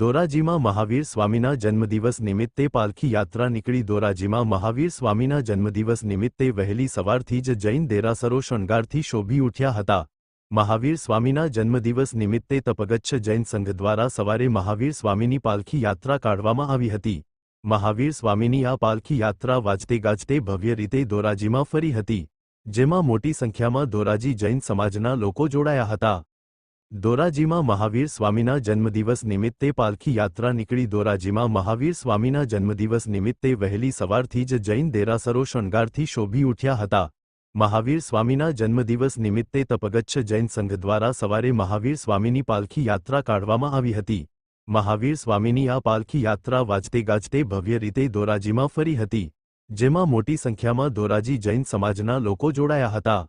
ધોરાજીમાં મહાવીર સ્વામીના જન્મદિવસ નિમિત્તે પાલખી યાત્રા નીકળી. ધોરાજીમાં મહાવીર સ્વામીના જન્મદિવસ નિમિત્તે વહેલી સવારથી જ જૈન દેરાસરો શણગારથી શોભી ઉઠ્યા હતા. મહાવીર સ્વામીના જન્મદિવસ નિમિત્તે તપગચ્છ જૈન સંઘ દ્વારા સવારે મહાવીર સ્વામીની પાલખી યાત્રા કાઢવામાં આવી હતી. મહાવીર સ્વામીની આ પાલખી યાત્રા વાજતે ગાજતે ભવ્ય રીતે ધોરાજીમાં ફરી હતી, જેમાં મોટી સંખ્યામાં ધોરાજી જૈન સમાજના લોકો જોડાયા હતા. ધોરાજીમાં મહાવીર સ્વામીના જન્મદિવસ નિમિત્તે પાલખી યાત્રા નીકળી. ધોરાજીમાં મહાવીર સ્વામીના જન્મદિવસ નિમિત્તે વહેલી સવારથી જ જૈન દેરાસરો શણગારથી શોભી ઉઠ્યા હતા. મહાવીર સ્વામીના જન્મદિવસ નિમિત્તે તપગચ્છ જૈન સંઘ દ્વારા સવારે મહાવીર સ્વામીની પાલખી યાત્રા કાઢવામાં આવી હતી. મહાવીર સ્વામીની આ પાલખી યાત્રા વાજતે ગાજતે ભવ્ય રીતે ધોરાજીમાં ફરી હતી, જેમાં મોટી સંખ્યામાં ધોરાજી જૈન સમાજના લોકો જોડાયા હતા.